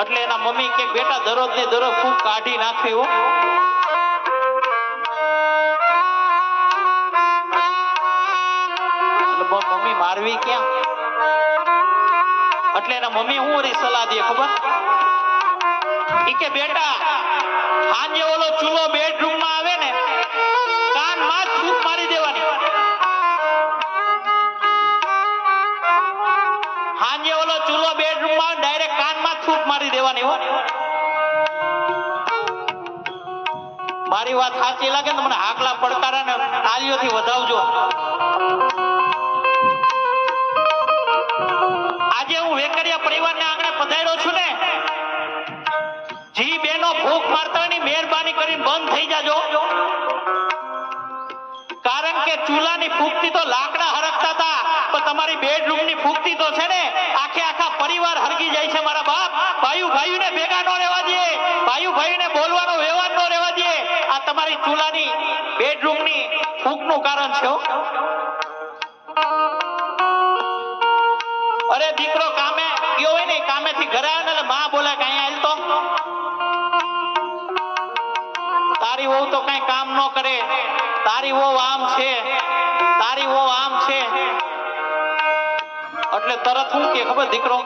એટલે એના મમ્મી કે, બેટા દરરોજ ને દરરોજ ખૂબ કાઢી નાખવી હો. મમ્મી, મારવી ક્યાં? એટલે એના મમ્મી હું વળી સલાહ દે, ખબર? ઈ કે, બેટા આજે ઓલો ચૂલો બેડરૂમમાં આવે ને, કાનમાં માં ફૂંક મારી દેવાની. હાજે ઓલો ચૂલો બેડરૂમમાં ડાયરેક્ટ કાનમાં જ ફૂંક મારી દેવાની હો. મારી વાત સાચી લાગે ને, મને હાકલા પડકારા ને તાલીઓથી વધાવજો. આજે હું વેકરિયા પરિવારને આંગણે પધાર્યો છું ને, જી બેનો ભૂખ મારતાની મહેરબાની કરીને બંધ થઈ જાજો. કારણ કે ચૂલાની ફૂકતી તો લાકડા હરકતા હતા, પણ તમારી બેડરૂમની ફૂંકતી તો છે ને, આખે આખા પરિવાર હરગી જાય છે મારા બાપ. ભાઈઓ ભાઈઓને ભેગા ન રહેવા દે. ભાઈઓ ભાઈઓને બોલવાનો વ્યવહાર ન રહેવા દે. આ તમારી ચૂલાની બેડરૂમની ફૂંકનું કારણ છે અરે, દીકરો કામે ગયો હોય ને કામેથી ઘરે આવે એટલે માં બોલે કે અહીંયા તો. તારી વહુ તો કઈ કામ ન કરે. તારી વહુ આમ છે. તારી વહુ આમ છે. એટલે તરત હું કે ખબર દીકરો?